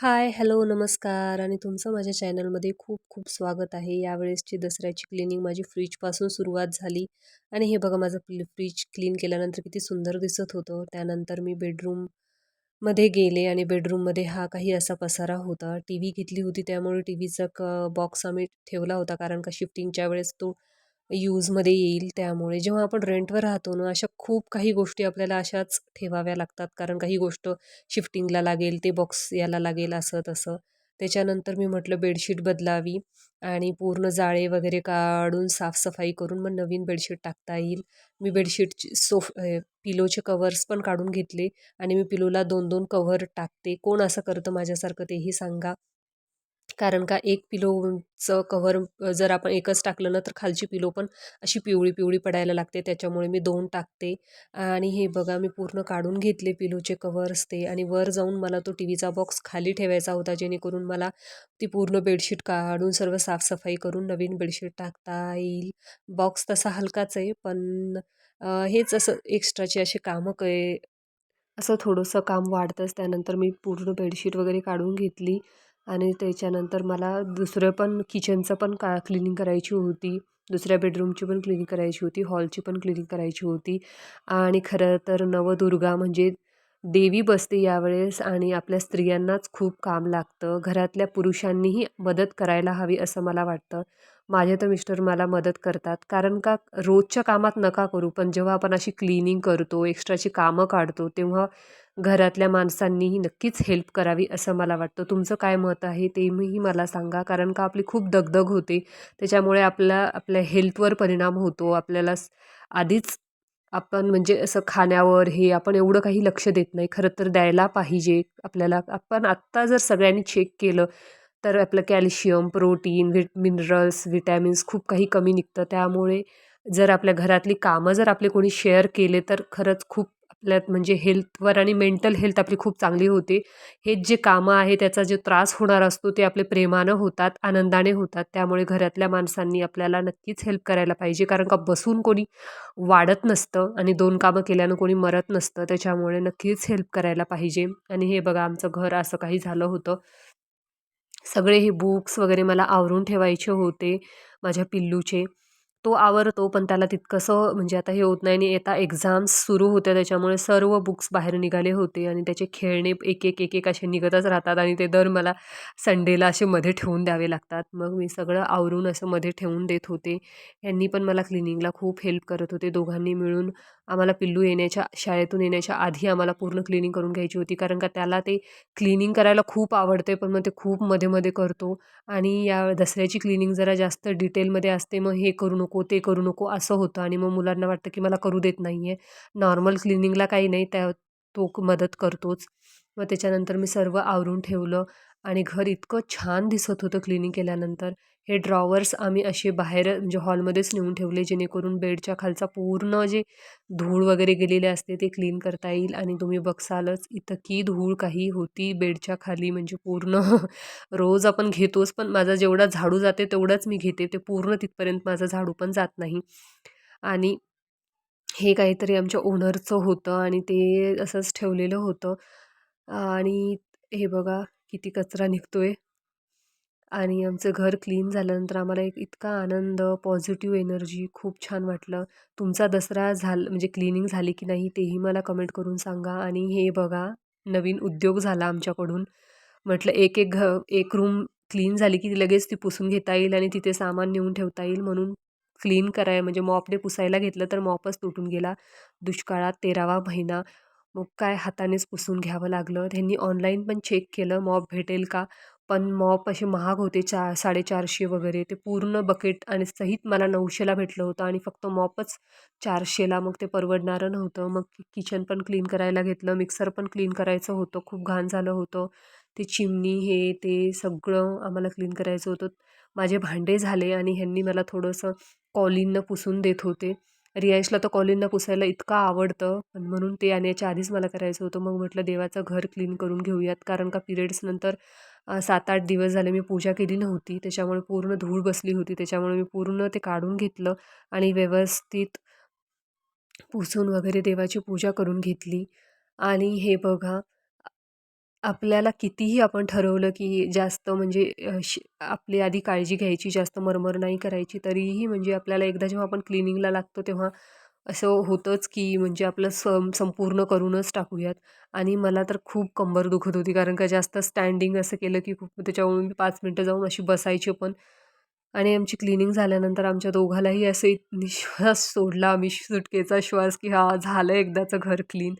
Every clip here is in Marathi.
हाय, हॅलो, नमस्कार आणि तुमचं माझ्या चॅनलमध्ये खूप खूप स्वागत आहे. यावेळेसची दसऱ्याची क्लिनिंग माझी फ्रीजपासून सुरुवात झाली आणि हे बघा माझं फ्रीज क्लीन केल्यानंतर किती सुंदर दिसत होतं. त्यानंतर मी बेडरूममध्ये गेले आणि बेडरूममध्ये हा काही असा पसारा होता. टी व्ही घेतली होती त्यामुळे टी व्हीचा क बॉक्स आम्ही ठेवला होता कारण का शिफ्टिंगच्या वेळेस तो यूजमध्ये येईल त्यामुळे. जेव्हा आपण रेंटवर राहतो ना अशा खूप काही गोष्टी आपल्याला अशाच ठेवाव्या लागतात. कारण काही गोष्ट शिफ्टिंगला लागेल ते बॉक्स याला लागेल असं तसं. त्याच्यानंतर मी म्हटलं बेडशीट बदलावी आणि पूर्ण जाळे वगैरे काढून साफसफाई करून मग नवीन बेडशीट टाकता येईल. मी बेडशीटची सोफ पिलोचे कवर्स पण काढून घेतले आणि मी पिलोला दोन दोन कव्हर टाकते. कोण असं करतं माझ्यासारखं तेही सांगा. कारण का एक पिलोचं कव्हर जर आपण एकच टाकलं ना तर खालची पिलो पण अशी पिवळी पिवळी पडायला लागते. त्याच्यामुळे मी दोन टाकते. आणि हे बघा मी पूर्ण काढून घेतले पिलोचे कव्हर्स ते. आणि वर जाऊन मला तो टी व्हीचा बॉक्स खाली ठेवायचा होता जेणेकरून मला ती पूर्ण बेडशीट काढून सर्व साफसफाई करून नवीन बेडशीट टाकता येईल. बॉक्स तसा हलकाच आहे पण हेच असं एक्स्ट्राचे असे कामं क असं थोडंसं काम वाढतंच. त्यानंतर मी पूर्ण बेडशीट वगैरे काढून घेतली. आणि त्याच्यानंतर मला दुसरं पण किचनचं पण का क्लिनिंग करायची होती. दुसऱ्या बेडरूमची पण क्लिनिंग करायची होती. हॉलची पण क्लिनिंग करायची होती. आणि खरं तर नवदुर्गा म्हणजे देवी बसते यावेळेस आणि आपल्या स्त्रियांनाच खूप काम लागतं. घरातल्या पुरुषांनीही मदत करायला हवी असं मला वाटतं. माझे तर मिस्टर मला मदत करतात. कारण का रोजच्या कामात नका करू. पण जेव्हा आपण अशी क्लिनिंग करतो एक्स्ट्राची कामं काढतो तेव्हा घरातल्या माणसांनीही नक्कीच हेल्प करावी असं मला वाटतं. तुमचं काय मत आहे तेही मला सांगा. कारण का आपली खूप दगदग होते. त्याच्यामुळे आपल्या आपल्या हेल्थवर परिणाम होतो. आपल्याला आधीच आपण म्हणजे असं खाण्यावर हे आपण एवढं काही लक्ष देत नाही. खरं तर द्यायला पाहिजे आपल्याला. आपण आत्ता जर सगळ्यांनी चेक केलं तर आपलं कॅल्शियम प्रोटीन विट मिनरल्स विटॅमिन्स खूप काही कमी निघतं. त्यामुळे जर आपल्या घरातली कामं जर आपले कोणी शेअर केले तर खरंच खूप आपल्यात म्हणजे हेल्थवर आणि मेंटल हेल्थ आपली खूप चांगली होते. हेच जे कामं आहे त्याचा जो त्रास होणार असतो ते आपले प्रेमानं होतात आनंदाने होतात. त्यामुळे घरातल्या माणसांनी आपल्याला नक्कीच हेल्प करायला पाहिजे. कारण का बसून कोणी वाढत नसतं आणि दोन कामं केल्यानं कोणी मरत नसतं त्याच्यामुळे नक्कीच हेल्प करायला पाहिजे. आणि हे बघा आमचं घर असं काही झालं होतं. सगळे हे बुक्स वगैरे मला आवरून ठेवायचे होते माझ्या पिल्लूचे. तो आवरतो पण त्याला तितकंसं म्हणजे आता हे होत नाही आणि आता एक्झाम्स सुरू होत्या त्याच्यामुळे सर्व बुक्स बाहेर निघाले होते आणि त्याचे खेळणे एक एक एक एक असे निघतच राहतात आणि ते दर मला संडेला असे मध्ये ठेवून द्यावे लागतात. मग मी सगळं आवरून असं मध्ये ठेवून देत होते. यांनी पण मला क्लिनिंगला खूप हेल्प करत होते दोघांनी मिळून. आम्हाला पिल्लू येण्याच्या शाळेतून येण्याच्या आधी आम्हाला पूर्ण क्लिनिंग करून घ्यायची होती कारण का त्याला ते क्लिनिंग करायला खूप आवडते पण मग ते खूप मध्ये मध्ये करतो. आणि या दसऱ्याची क्लिनिंग जरा जास्त डिटेलमध्ये असते मग हे करू नको नको ते करू नको असं होतं. आणि मग मुलांना वाटतं की मला करू देत नाही आहे नॉर्मल क्लिनिंगला काही नाही त्या तो मदत करतोच. मग त्याच्यानंतर मी सर्व आवरून ठेवलं. आणि घर इतकं छान दिसत होतं क्लिनिंग केल्यानंतर. हे ड्रॉवर्स आम्ही असे बाहेर म्हणजे हॉलमध्येच नेऊन ठेवले जेणेकरून बेडच्या खालचा पूर्ण जे धूळ वगैरे गेलेले असते ते क्लीन करता येईल. आणि तुम्ही बघसालच इतकी धूळ काही होती बेडच्या खाली म्हणजे पूर्ण रोज आपण घेतोच पण माझा जेवढा झाडू जाते तेवढाच मी घेते. ते पूर्ण तिथपर्यंत माझा झाडू पण जात नाही. आणि हे काहीतरी आमच्या ओनरचं होतं आणि ते असंच ठेवलेलं होतं. आणि हे बघा किती कचरा निघतोय. आणि आमचं घर क्लीन झाल्यानंतर आम्हाला एक इतका आनंद पॉझिटिव्ह एनर्जी खूप छान वाटलं. तुमचा दसरा झाल म्हणजे क्लिनिंग झाली की नाही तेही मला कमेंट करून सांगा आणि हे बघा नवीन उद्योग झाला आमच्याकडून. म्हटलं एक एक घ एक रूम क्लीन झाली की लगेच ती पुसून घेता येईल आणि तिथे सामान नेऊन ठेवता येईल म्हणून क्लीन कराय म्हणजे मॉपने पुसायला घेतलं तर मॉपच तुटून गेला. दुष्काळात तेरावा महिना. मग काय हातानेच पुसून घ्यावं लागलं. त्यांनी ऑनलाईन पण चेक केलं मॉप भेटेल का? पण मॉप असे महाग होते चा साडेचारशे वगैरे. ते पूर्ण बकेट आणि सहित मला नऊशेला भेटलं होतं आणि फक्त मॉपच चारशेला. मग ते परवडणारं नव्हतं. मग किचन पण क्लीन करायला घेतलं. मिक्सर पण क्लीन करायचं होतं. खूप घाण झालं होतं. ते चिमणी हे ते सगळं आम्हाला क्लीन करायचं होतं. माझे भांडे झाले आणि ह्यांनी मला थोडंसं कॉलिननं पुसून देत होते. रियांशला तर कॉलिननं पुसायला इतकं आवडतं. पण म्हणून ते येण्याच्या आधीच मला करायचं होतं. मग म्हटलं देवाचं घर क्लीन करून घेऊयात. कारण का पिरियड्स नंतर सात आठ दिवस झाले मी पूजा केली नव्हती. त्याच्यामुळे पूर्ण धूळ बसली होती. त्याच्यामुळे मी पूर्ण ते काढून घेतलं आणि व्यवस्थित पुसून वगैरे देवाची पूजा करून घेतली. आणि हे बघा आपल्याला कितीही आपण ठरवलं की जास्त म्हणजे श आपली आधी काळजी घ्यायची जास्त मरमर नाही करायची तरीही म्हणजे आपल्याला एकदा जेव्हा आपण क्लिनिंगला लागतो तेव्हा असं होतंच की म्हणजे आपलं सम संपूर्ण करूनच टाकूयात. आणि मला तर खूप कंबर दुखत होती कारण का जास्त स्टँडिंग असं केलं की खूप त्याच्यामुळे मी पाच मिनटं जाऊन अशी बसायची पण. आणि आमची क्लिनिंग झाल्यानंतर आमच्या दोघालाही असे निश्वास सोडला आम्ही सुटकेचा श्वास की हा झालं एकदाचं घर क्लीन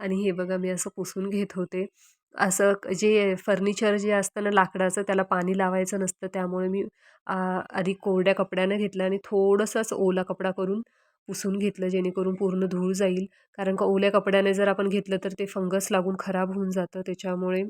आणि हे बघा मी असं पुसून घेत होते. असं जे फर्निचर जे असतं ना लाकडाचं त्याला पाणी लावायचं नसतं त्यामुळे मी आधी कोरड्या कपड्यानं घेतलं आणि थोडंसंच ओला कपडा करून पुसून घेतलं जेणेकरून पूर्ण धूळ जाईल. कारण का ओल्या कपड्याने जर आपण घेतलं तर ते फंगस लागून खराब होऊन जातं. त्याच्यामुळे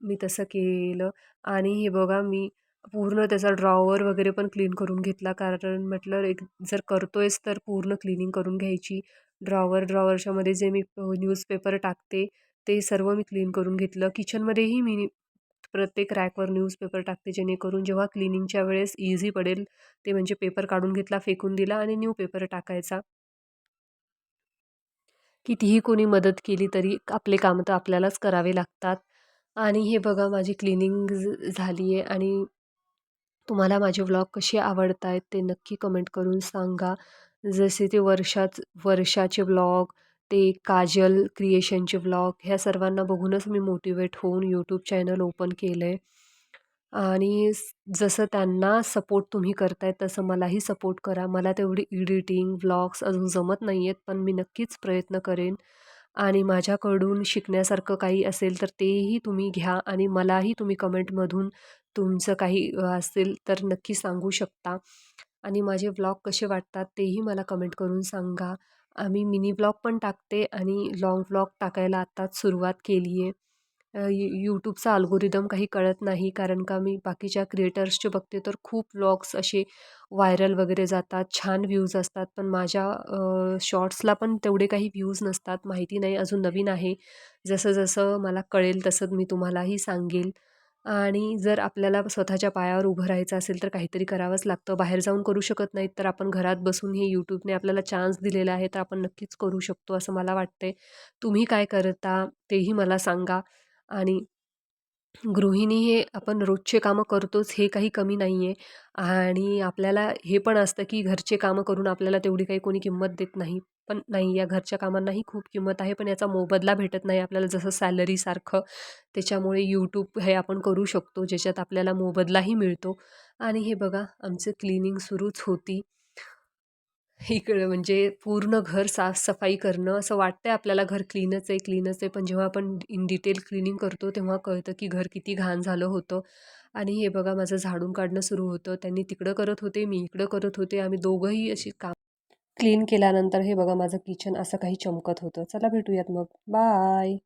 मी तसं केलं. आणि हे बघा मी पूर्ण त्याचा ड्रॉवर वगैरे पण क्लीन करून घेतला. कारण म्हटलं एक जर करतोयच तर पूर्ण क्लिनिंग करून घ्यायची. ड्रॉवर ड्रॉवरच्यामध्ये जे मी न्यूजपेपर टाकते ते सर्व मी क्लीन करून घेतलं. किचनमध्येही मी प्रत्येक रॅकवर न्यूजपेपर टाकते जेणेकरून जेव्हा क्लिनिंगच्या वेळेस इझी पडेल ते म्हणजे पेपर काढून घेतला फेकून दिला आणि न्यू पेपर टाकायचा. कितीही कोणी मदत केली तरी आपले कामं तर आपल्यालाच करावे लागतात. आणि हे बघा माझी क्लिनिंग झाली आहे आणि तुम्हाला माझे व्लॉग कसे आवडत आहेत ते नक्की कमेंट करून सांगा. जसे ते वर्षाच वर्षाचे व्लॉग ते काजल क्रिएशनचे व्लॉग ह्या सर्वांना बघूनच मी मोटिवेट होऊन यूट्यूब चॅनल ओपन केलं आहे आणि जसं त्यांना सपोर्ट तुम्ही करताय तसं मलाही सपोर्ट करा. मला तेवढी एडिटिंग व्लॉग्स अजून जमत नाही आहेत पण मी नक्कीच प्रयत्न करेन. आणि माझ्याकडून शिकण्यासारखं काही असेल तर तेही तुम्ही घ्या आणि मलाही तुम्ही कमेंटमधून तुमचं काही असेल तर नक्की सांगू शकता. आणि माझे व्लॉग कसे वाटतात तेही मला कमेंट करून सांगा. आम्ही मिनी व्लॉग पण टाकते आणि लाँग व्लॉग टाकायला आत्ताच सुरुवात केली आहे यू यूट्यूबचा अल्गोरिदम काही कळत नाही कारण का मी बाकीच्या क्रिएटर्सचे बघते तर खूप व्लॉग्स असे व्हायरल वगैरे जातात छान व्ह्यूज असतात. पण माझ्या शॉर्ट्सला पण तेवढे काही व्ह्यूज नसतात. माहिती नाही अजून नवीन आहे. जसं जसं मला कळेल तसं मी तुम्हालाही सांगेल. आणि जर आपल्याला स्वतःच्या पायावर उभं राहायचं असेल तर काहीतरी करावंच लागतं. बाहेर जाऊन करू शकत नाहीत तर आपण घरात बसून हे यूट्यूबने आपल्याला चान्स दिलेला आहे तर आपण नक्कीच करू शकतो असं मला वाटते तुम्ही काय करता तेही मला सांगा. आणि गृहिणी हे आपण रोजचे कामं करतोच हे काही कमी नाही आहे आणि आपल्याला हे पण असतं की घरचे कामं करून आपल्याला तेवढी काही कोणी किंमत देत नाही. पण नाही या घरच्या कामांनाही खूप किंमत आहे पण याचा मोबदला भेटत नाही आपल्याला जसं सॅलरीसारखं त्याच्यामुळे यूट्यूब हे आपण करू शकतो ज्याच्यात आपल्याला मोबदलाही मिळतो. आणि हे बघा आमचं क्लिनिंग सुरूच होती. इकडं म्हणजे पूर्ण घर साफसफाई करणं असं वाटतंय आपल्याला घर क्लीनच आहे क्लीनच आहे पण जेव्हा आपण इन डिटेल क्लिनिंग करतो तेव्हा कळतं की घर किती घाण झालं होतं. आणि हे बघा माझं झाडून काढणं सुरू होतं. त्यांनी तिकडं करत होते मी इकडं करत होते. आम्ही दोघंही अशी काम क्लीन केल्यानंतर हे बघा माझं किचन असं काही चमकत होतं. चला भेटूयात मग. बाय.